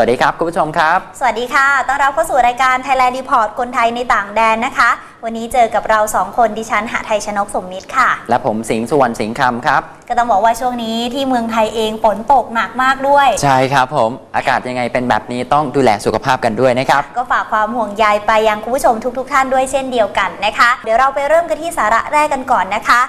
สวัสดีครับ คุณผู้ชมครับ สวัสดีค่ะ ต้อนรับเข้าสู่รายการ Thailand Report คนไทยในต่างแดนนะคะ วันนี้เจอกับเราสองคนดิฉันหาไทยชนกสมมิตรค่ะ และผมสิงห์สุวรรณสิงห์คำครับ ก็ต้องบอกว่าช่วงนี้ที่เมืองไทยเองฝนตกหนักมากด้วย ใช่ครับผม อากาศยังไงเป็นแบบนี้ต้องดูแลสุขภาพกันด้วยนะครับ ก็ฝากความห่วงใยไปยังคุณผู้ชมทุก ๆทท่านด้วยเช่นเดียวกันนะคะ เดี๋ยวเราไปเริ่มกันที่สาระแรกกันก่อนนะคะ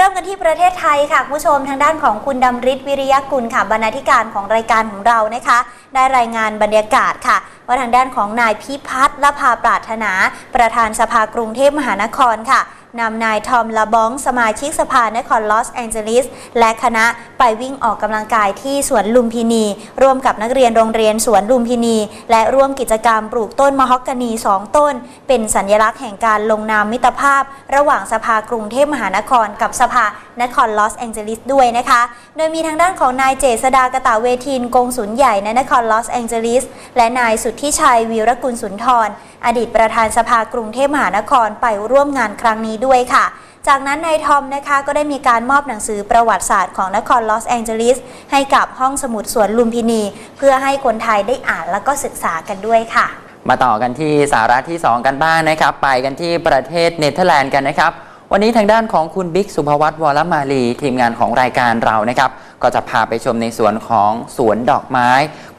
เริ่มกันที่ประเทศไทยค่ะคุณผู้ชมทางด้านของคุณดำริศวิริยกุลค่ะบรรณาธิการของรายการของเรานะคะ ได้รายงานบรรยากาศค่ะ ว่าทางด้านของนายพิพัฒน์ละพาปรารถนา ประธานสภากรุงเทพมหานครค่ะ นำนายทอมลาบองสมาชิกสภานครลอสแองเจลิส และคณะไปวิ่งออกกำลังกายที่สวนลุมพินี ร่วมกับนักเรียนโรงเรียนสวนลุมพินี และร่วมกิจกรรมปลูกต้นมะฮอกกานี 2 ต้น เป็นสัญลักษณ์แห่งการลงนามมิตรภาพ ระหว่างสภากรุงเทพมหานคร กับสภานครลอสแองเจลิสด้วยนะคะ โดยมีทางด้านของนายเจษดากตะเวทินกงสุลใหญ่ในนครลอสแองเจลิสและนายสุทธิชัยวีรกุลสุนทรอดีตประธานสภากรุงเทพมหานครไปร่วมงานครั้งนี้ด้วยค่ะ จากนั้นนายทอมนะคะก็ได้มีการมอบหนังสือประวัติศาสตร์ของนครลอสแองเจลิสให้กับห้องสมุดสวนลุมพินี เพื่อให้คนไทยได้อ่านแล้วก็ศึกษากันด้วยค่ะ มาต่อกันที่สาระที่ 2 กันบ้างนะครับ ไปกันที่ประเทศเนเธอร์แลนด์กันนะครับ วันนี้ทางด้านของคุณบิ๊กสุภวัตวรมาลีทีมงานของรายการเรานะครับ ก็จะพาไปชมในสวนของสวนดอกไม้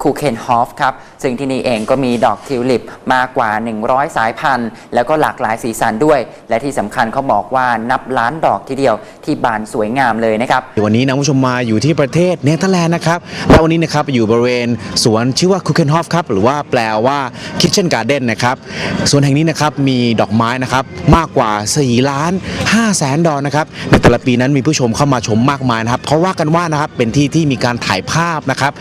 คูเคนฮอฟครับ ซึ่งที่นี่เองก็มีดอกทิวลิปมากกว่า 100 สายพันธุ์ แล้วก็หลากหลายสีสันด้วย และที่สำคัญเขาบอกว่านับล้านดอกทีเดียวที่บานสวยงามเลยนะครับ วันนี้นะคุณผู้ชมมาอยู่ที่ประเทศเนเธอร์แลนด์นะครับ แล้ววันนี้นะครับอยู่บริเวณสวนชื่อว่าคุ k เ n นฮอฟครับ หรือว่าแปลว่า Kitchen Garden นนะครับ สวนแห่งนี้นะครับมีดอกไม้นะครับมากกว่า4ล้าน5แสนดอกนะครับ ในแต่ละปีนั้นมีผู้ชมเข้ามาชมมากมายนะครับเพราะว่ากันว่านะครับนะครับเป็นที่ที่มีการถ่ายภาพนะครับ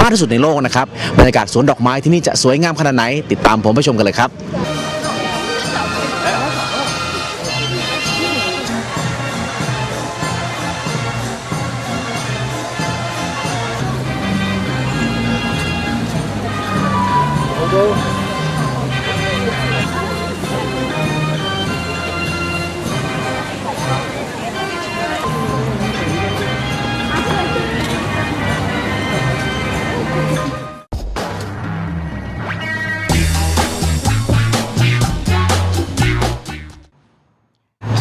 มากที่สุดในโลกนะครับบรรยากาศสวนดอกไม้ที่นี่จะสวยงามขนาดไหน ติดตามผมไปชมกันเลยครับ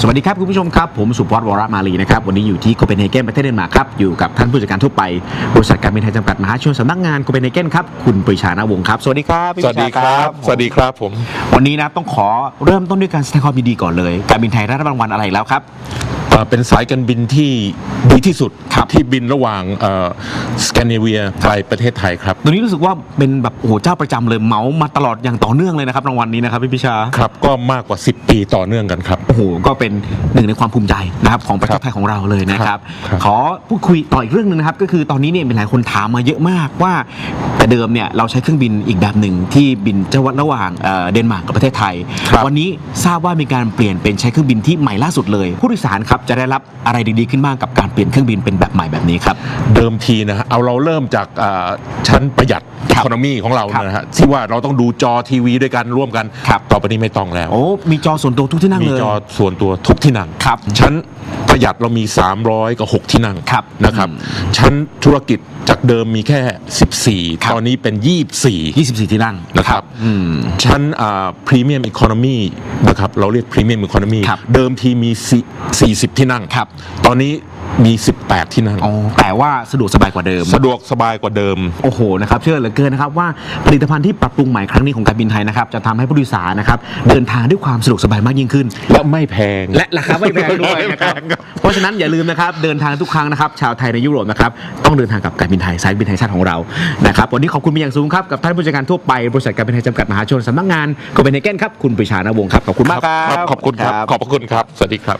วัสดีครับคุณผู้ชมครับ ผมสุพจน์วรมาลีนะครับ วันนี้อยู่ที่โคเปนเฮเกนประเทศเดนมาร์กครับ อยู่กับท่านผู้จัดการทั่วไป บริษัทการบินไทยจำกัดมหาชนสำนักงานโคเปนเฮเกนครับ คุณปรีชานาวงศ์ครับ สวัสดีครับพี่สวัสดีปครีชารับ สวัสดีครับผม วันนี้นะต้องขอเริ่มต้นด้วยการแสดงความยินดีก่อนเลย การบินไทยได้รับรางวัลอะไรอีกแล้วครับเอ่อเป็นสายการบินที่ ดีที่สุดที่บินระหว่างสแกนดิเวียไปประเทศไทยครับตัวนี้รู้สึกว่าเป็นแบบโอ้โหเจ้าประจำเลยเหมามาตลอดอย่างต่อเนื่องเลยนะครับรางวัลนี้นะครับพี่พิชาครับก็มากกว่า 10 ปีต่อเนื่องกันครับโอ้โหก็เป็นหนึ่งในความภูมิใจนะครับของประเทศไทยของเราเลยนะครับครับขอพูดคุยต่ออีกเรื่องหนึงนะครับก็คือตอนนี้เนี่ยมีหลายคนถามมาเยอะมากว่า แต่เดิมเนี่ยเราใช้เครื่องบินอีกแบบหนึ่งที่บินจังหวัดระหว่างเอ่อเดนมาร์กกับประเทศไทยครับวันนี้ทราบว่ามีการเปลี่ยนเป็นใช้เครื่องบินที่ใหม่ล่าสุดเลย ผู้โดยสารครับจะได้รับอะไรดีๆขึ้นบ้างกับการเปลี่ยนเครื่องบินเป็นแบบใหม่แบบนี้ครับ เดิมทีนะฮะเอาเราเริ่มจากอ่าชั้นประหยัดครับอีโคโนมีของเราครับนะฮะที่ว่าเราต้องดูจอทีวีด้วยกันร่วมกันครับต่อไปนี้ไม่ต้องแล้ว โอ้มีจอส่วนตัวทุกที่นั่งมีเลยจอส่วนตัวทุกที่นั่งครับชั้นประหยัดเรามี 300 กับ 6 ที่นั่งครับนะครับอืมชั้นธุรกิจจากเดิมมีแค่ครับ14 ตอนนี้เป็น 24 24 ที่นั่งนะครับอืมชั้นพรีเมียมอีโคโนมีนะครับเราเรียกพรีเมียมอีโคโนมีครับเดิมทีมี4 40ที่นั่งครับตอนนี้ มี 18 ที่นั่ง อ๋อแต่ว่าสะดวกสบายกว่าเดิม สะดวกสบายกว่าเดิม โอ้โหนะครับเชื่อเหลือเกินนะครับว่าผลิตภัณฑ์ที่ปรับปรุงใหม่ครั้งนี้ของการบินไทยนะครับจะทำให้ผู้โดยสารนะครับเดินทางด้วยความสะดวกสบายมากยิ่งขึ้น และไม่แพง และราคาไม่แพงด้วยนะครับ ไม่แพงครับ เพราะฉะนั้นอย่าลืมนะครับเดินทางทุกครั้งนะครับ ชาวไทยในยุโรปนะครับต้องเดินทางกับการบินไทยสายการบินไทยชาติของเรานะครับวันนี้ขอบคุณเป็นอย่างสูงครับกับท่านผู้จัดการทั่วไปบริษัทการบินไทยจำกัดมหาชนสำนักงานโคเปนเฮเกนครับคุณปรีชานาวงศ์ครับขอบคุณมากครับ ขอบคุณครับ ขอบพระคุณครับ สวัสดีครับ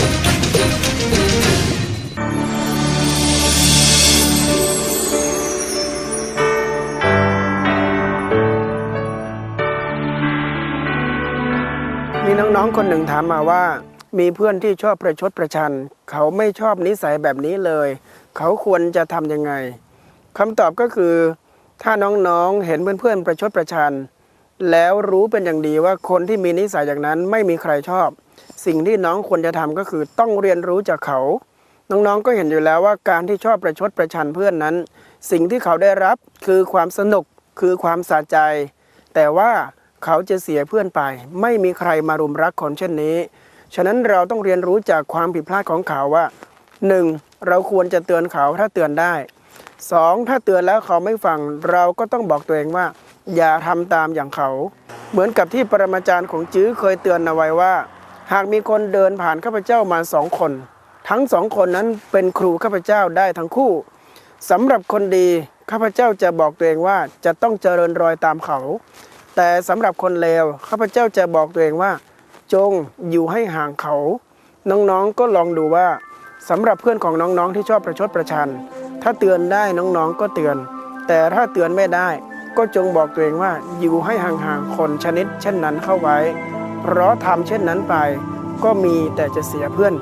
น้องคนหนึ่งถามมาว่า มีเพื่อนที่ชอบประชดประชัน เขาไม่ชอบนิสัยแบบนี้เลย เขาควรจะทำยังไงคำตอบก็คือ ถ้าน้องๆเห็นเพื่อนๆประชดประชัน แล้วรู้เป็นอย่างดีว่าคนที่มีนิสัยอย่างนั้นไม่มีใครชอบ สิ่งที่น้องควรจะทำก็คือต้องเรียนรู้จากเขา น้องๆก็เห็นอยู่แล้วว่าการที่ชอบประชดประชันเพื่อนนั้น สิ่งที่เขาได้รับคือความสนุกคือความสะใจ แต่ว่า เขาจะเสียเพื่อนไป ไม่มีใครมารุมรักคนเช่นนี้ ฉะนั้นเราต้องเรียนรู้จากความผิดพลาดของเขาว่า 1. เราควรจะเตือนเขาถ้าเตือนได้ 2. ถ้าเตือนแล้วเขาไม่ฟัง เราก็ต้องบอกตัวเองว่า อย่าทำตามอย่างเขา เหมือนกับที่ปรมาจารย์ของจื้อเคยเตือนเอาไว้ว่า หากมีคนเดินผ่านข้าพเจ้ามาสองคน ทั้งสองคนนั้นเป็นครูข้าพเจ้าได้ทั้งคู่สำหรับคนดีข้าพเจ้าจะบอกตัวเองว่าจะต้องเจริญรอยตามเขา แต่สำหรับคนเลวข้าพเจ้าจะบอกตัวเองว่า จงอยู่ให้ห่างเขา น้องๆก็ลองดูว่าสำหรับเพื่อนของน้องๆที่ชอบประชดประชัน ถ้าเตือนได้น้องๆก็เตือน แต่ถ้าเตือนไม่ได้ ก็จงบอกตัวเองว่าอยู่ให้ห่างๆคนชนิด เช่นนั้นเข้าไว้ เพราะทำเช่นนั้นไป ก็มีแต่จะเสียเพื่อน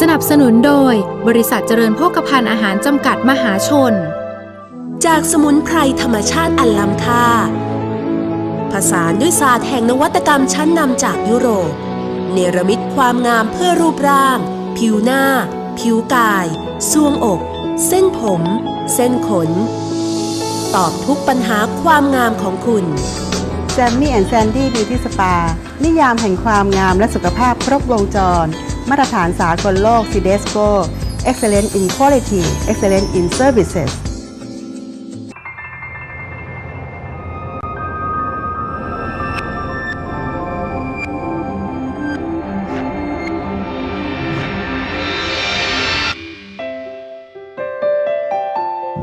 สนับสนุนโดย บริษัทเจริญโภคภัณฑ์อาหารจำกัดมหาชน จากสมุนไพรธรรมชาติอันล้ำค่า ผสานด้วยศาสตร์แห่งนวัตกรรมชั้นนำจากยุโรป เนรมิตความงามเพื่อรูปร่าง ผิวหน้า ผิวกายซวงอก เส้นผม เส้นขน ตอบทุกปัญหาความงามของคุณแซมมี่แอนด์แซนดี้บิวตี้สปา นิยามแห่งความงามและสุขภาพครบวงจร มาตรฐานสากลโลก CDSCO Excellent in Quality Excellent in Services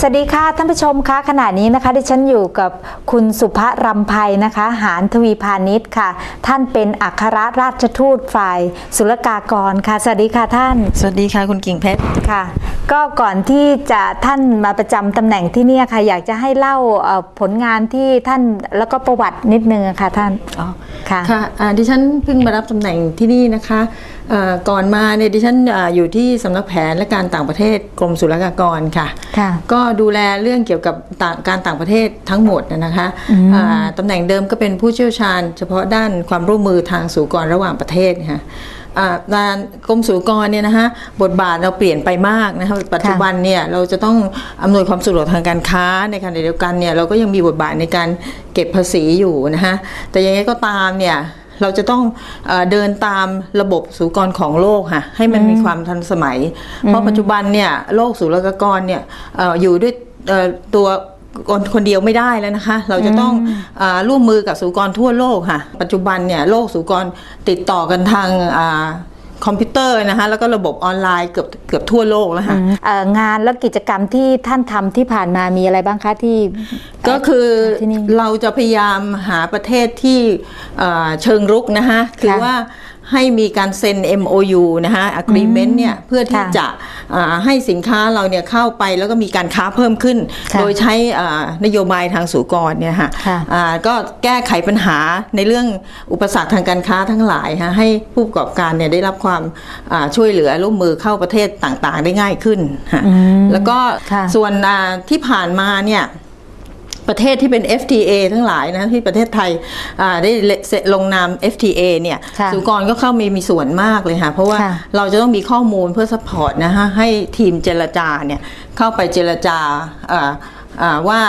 สวัสดีค่ะท่านผู้ชมคะขณะนี้นะคะดิฉันอยู่กับคุณสุภรำไพนะคะ หานทวีพาณิชย์ค่ะ ท่านเป็นอัครราชทูตฝ่ายศุลกากรค่ะ สวัสดีค่ะท่าน สวัสดีค่ะคุณกิ่งเพชรค่ะ ก็ก่อนที่จะท่านมาประจำตำแหน่งที่เนี่ยค่ะ อยากจะให้เล่าเอ่อผลงานที่ท่านแล้วก็ประวัตินิดนึงอะค่ะท่านอ๋อค่ะค่ะอ่าดิฉันเพิ่งมารับตำแหน่งที่นี่นะคะเอ่อ ก่อนมาเนี่ยดิฉันอ่าอยู่ที่สำนักแผนและการต่างประเทศกรมศุลกากรค่ะค่ะก็ดูแลเรื่องเกี่ยวกับต่างการต่างประเทศทั้งหมดนะนะคะอืมอ่าตำแหน่งเดิมก็เป็นผู้เชี่ยวชาญ เฉพาะด้านความร่วมมือทางสู่กรระหว่างประเทศค่ะอ่าด้านกรมศุลกากรเนี่ยนะคะบทบาทเราเปลี่ยนไปมากนะคะปัจจุบันเนี่ยเราจะต้องอำนวยความสะดวกทางการค้าในขณะเดียวกันเนี่ยเราก็ยังมีบทบาทในการเก็บภาษีอยู่นะคะแต่ยังไงก็ตามเนี่ย เราจะต้องเออเดินตามระบบศุลกากรของโลกค่ะให้มันมีความทันสมัย เพราะปัจจุบันเนี่ยโลกศุลกากรเนี่ยเอออยู่ด้วยเอ่อตัวคนคนเดียวไม่ได้แล้วนะคะ เราจะต้องเออร่วมมือกับศุลกากรทั่วโลกค่ะ ปัจจุบันเนี่ยโลกศุลกากรติดต่อกันทางอ่า คอมพิวเตอร์นะคะแล้วก็ระบบออนไลน์เกือบเกือบทั่วโลกแล้วค่ะเอ่องานและกิจกรรมที่ท่านทำที่ผ่านมามีอะไรบ้างคะที่ ก็คือที่นี่เราจะพยายามหาประเทศที่เอ่อเชิงรุกนะคะคือว่าให้มีการเซ็น MOU นะคะ agreement เนี่ยเพื่อที่ค่ะจะอ่า ให้สินค้าเราเนี่ยเข้าไปแล้วก็มีการค้าเพิ่มขึ้นค่ะโดยใช้อ่านโยบายทางสุกรเนี่ยค่ะค่ะอ่าก็แก้ไขปัญหาในเรื่องอุปสรรคทางการค้าทั้งหลายค่ะให้ผู้ประกอบการเนี่ยได้รับความอ่าช่วยเหลือร่วมมือเข้าประเทศต่างๆ ได้ง่ายขึ้นค่ะอืมแล้วก็ค่ะส่วนอ่าที่ผ่านมาเนี่ย ประเทศที่เป็น FTA ทั้งหลายนะที่ประเทศไทยอ่าได้เซ็นลงนาม FTA เนี่ยค่ะสุกรก็เข้ามีมีส่วนมากเลยค่ะเพราะว่าค่ะเราจะต้องมีข้อมูลเพื่อสปอร์ตนะคะให้ทีมเจรจาเนี่ยเข้าไปเจรจาอ่าอ่า ว่า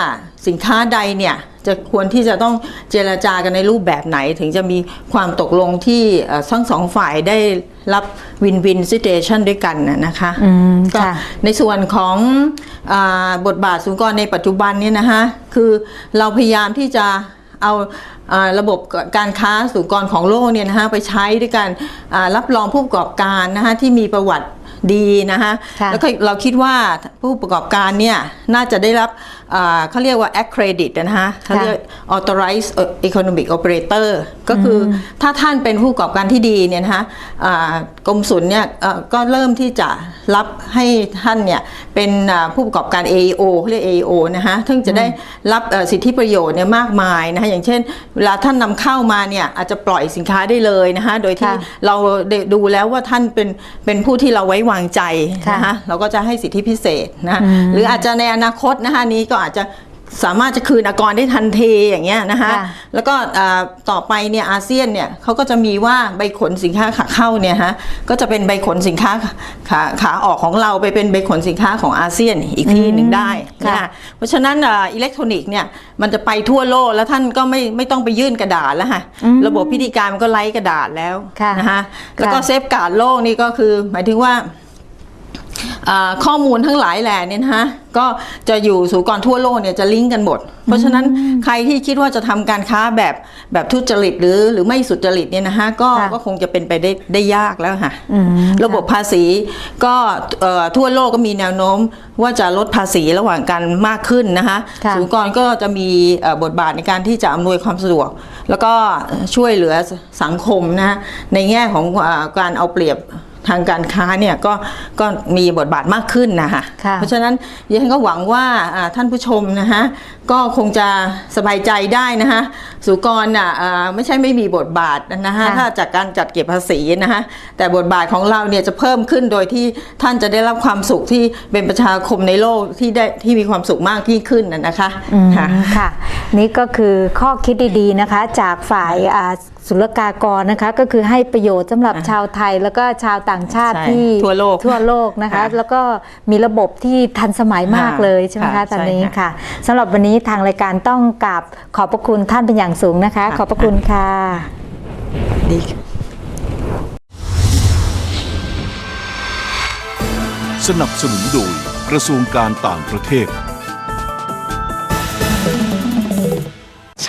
สินค้าใดเนี่ยจะควรที่จะต้องเจรจากันในรูปแบบไหน ถึงจะมีความตกลงที่เอ่อทั้งสองฝ่ายได้รับวินวินซิเ t ชันด้วยกันนะนะคะอืมก็ค่ะในส่วนของอาบทบาทสุนกรในปัจจุบันเนี่ยนะคะคือเราพยายามที่จะเอาอ่าระบบการค้าสุกรของโลกเนี่ยนะคะไปใช้ด้วยการอ่ารับรองผู้ประกอบการนะคะที่มีประวัติดีนะคะค่ะแล้วก็เราคิดว่าผู้ประกอบการเนี่ยน่าจะได้รับอ่า เขาเรียกว่า accredit นะคะเขาเรียก authorized economic operator ก็คืออถ้าท่านเป็นผู้ประกอบการที่ดีเนี่ยนะคะอ่ากรมศุลเนี่ยเอ่อก็เริ่มที่จะรับให้ท่านเนี่ยเป็นอ่าผู้ประกอบการ AEO เขาเรียก AEO นะคะซึ่งจะได้รับเอ่อสิทธิประโยชน์เนี่ยมากมายนะคะอย่างเช่น เวลาท่านนำเข้ามาเนี่ยอาจจะปล่อยสินค้าได้เลยนะคะโดยที่ค่ะเราได้ดูแล้วว่าท่านเป็นเป็นผู้ที่เราไว้วางใจนะคะค่ะเราก็จะให้สิทธิพิเศษนะอืมหรืออาจจะในอนาคตนะคะนี้ก็อาจจะสามารถจะคืนอากรได้ทันทีอย่างเงี้ยนะคะค่ะแล้วก็อ่าต่อไปเนี่ยอาเซียนเนี่ยเขาก็จะมีว่าใบขนสินค้าขาเข้าเนี่ยฮะก็จะเป็นใบขนสินค้าขาขาออกของเราไปเป็นใบขนสินค้าของอาเซียนอีกที่หนึ่งได้ค่ะนะคะเพราะฉะนั้นอ่าอิเล็กทรอนิกส์เนี่ยมันจะไปทั่วโลกแล้วท่านก็ไม่ไม่ต้องไปยื่นกระดาษแล้วค่ะระบบพิธีการมันก็ไร้กระดาษแล้วค่ะนะคะแล้วก็ค่ะ เซฟการ์ดโลกนี่ก็คือหมายถึงว่าอ่า ข้อมูลทั้งหลายแหล่เนี่ยนะฮะก็จะอยู่สู่กรทั่วโลกเนี่ยจะลิงก์กันหมด เพราะฉะนั้นใครที่คิดว่าจะทำการค้าแบบแบบทุจริตหรือหรือไม่สุจริตเนี่ยนะฮะก็ค่ะก็คงจะเป็นไปได้ได้ยากแล้วค่ะอืมระบบภาษีก็เอ่อทั่วโลกก็มีแนวโน้มว่าจะลดภาษีระหว่างกันมากขึ้นนะคะค่ะศูนย์กรก็จะมีเอ่อบทบาทในการที่จะอำนวยความสะดวก แล้วก็ช่วยเหลือสังคมนะในแง่ของอ่าการเอาเปรียบ ทางการค้าเนี่ยก็ก็มีบทบาทมากขึ้นนะคะค่ะเพราะฉะนั้นดิฉันก็หวังว่าอ่าท่านผู้ชมนะคะก็คงจะสบายใจได้นะคะสุกรอะอ่าไม่ใช่ไม่มีบทบาทนะคะค่ะ ถ้าจากการจัดเก็บภาษีนะคะแต่บทบาทของเราเนี่ยจะเพิ่มขึ้นโดยที่ท่านจะได้รับความสุขที่เป็นประชาคมในโลกที่ได้ที่มีความสุขมากยิ่งขึ้นนะนะคะอืมค่ะ ค่ะ นี่ก็คือข้อคิดดีๆนะคะ จากฝ่ายอ่า ศุลกากรนะคะ ก็คือให้ประโยชน์สำหรับชาวไทยแล้วก็ชาวต่างชาติใช่ที่ทั่วโลกทั่วโลกนะคะค่ะแล้วก็มีระบบที่ทันสมัยมากค่ะเลยใช่ไหมค่ะคะตอนนี้ใช่ค่ะค่ะสำหรับวันนี้ทางรายการต้องกราบขอบพระคุณท่านเป็นอย่างสูงนะคะค่ะขอบพระคุณค่ะดีสนับสนุนโดยกระทรวงการต่างประเทศ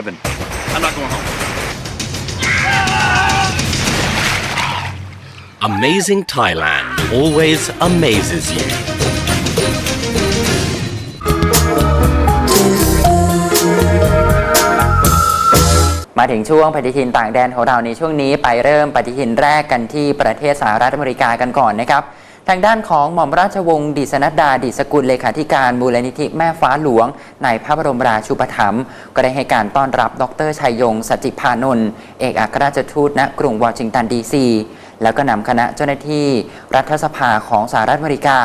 Heaven. I'm not going home. Amazing Thailand always amazes you. มาถึงช่วงปฏิทินต่างแดนของเราในช่วงนี้ไปเริ่มปฏิทินแรกกันที่ประเทศสหรัฐอเมริกากันก่อนนะครับ ทางด้านของหม่อมราชวงศ์ดิษนัดดาดิสกุลเลขาธิการมูลนิธิแม่ฟ้าหลวง ในพระบรมราชูปถัมภ์ก็ได้ให้การต้อนรับ ดรชัยยงสจิพานนท์เอกอัครราชทูตณกรุงวอชิงตันดีซี แล้วก็นำคณะเจ้าหน้าที่ รัฐสภาของสหรัฐอเมริกา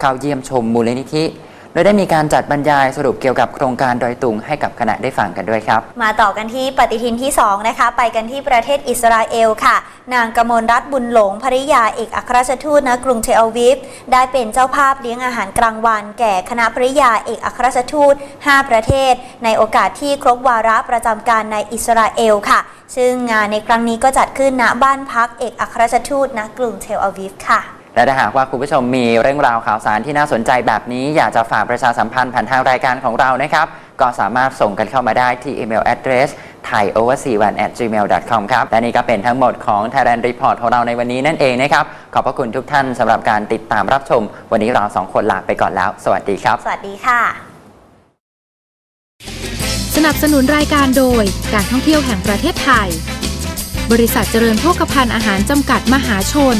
เข้าเยี่ยมชมมูลนิธิ โดยได้มีการจัดบรรยายสรุปเกี่ยวกับโครงการดอยตุงให้กับคณะได้ฟังกันด้วยครับ มาต่อกันที่ปฏิทินที่ 2 นะคะ ไปกันที่ประเทศอิสราเอลค่ะ นางกมลรัตน์บุญหลงภริยาเอกอัครราชทูตณกรุงเทลอาวิฟได้เป็นเจ้าภาพเลี้ยงอาหารกลางวัน แก่คณะภริยาเอกอัครราชทูต 5 ประเทศ ในโอกาสที่ครบวาระประจำการในอิสราเอลค่ะ ซึ่งงานในครั้งนี้ก็จัดขึ้นณบ้านพักเอกอัครราชทูตณกรุงเทลอาวิฟค่ะ และถ้าหากว่าคุณผู้ชมมีเรื่องราวข่าวสารที่น่าสนใจแบบนี้ อยากจะฝากประชาสัมพันธ์ผ่านทางรายการของเรานะครับ ก็สามารถส่งกันเข้ามาได้ที่อีเมล address thaioverc1@gmail.com ครับ และนี่ก็เป็นทั้งหมดของ Thailand Report ของเราในวันนี้นั่นเองนะครับ ขอบพระคุณทุกท่านสำหรับการติดตามรับชม วันนี้เราสองคนลาไปก่อนแล้ว สวัสดีครับ สวัสดีค่ะ สนับสนุนรายการโดยการท่องเที่ยวแห่งประเทศไทย บริษัทเจริญโภคภัณฑ์อาหารจำกัดมหาชน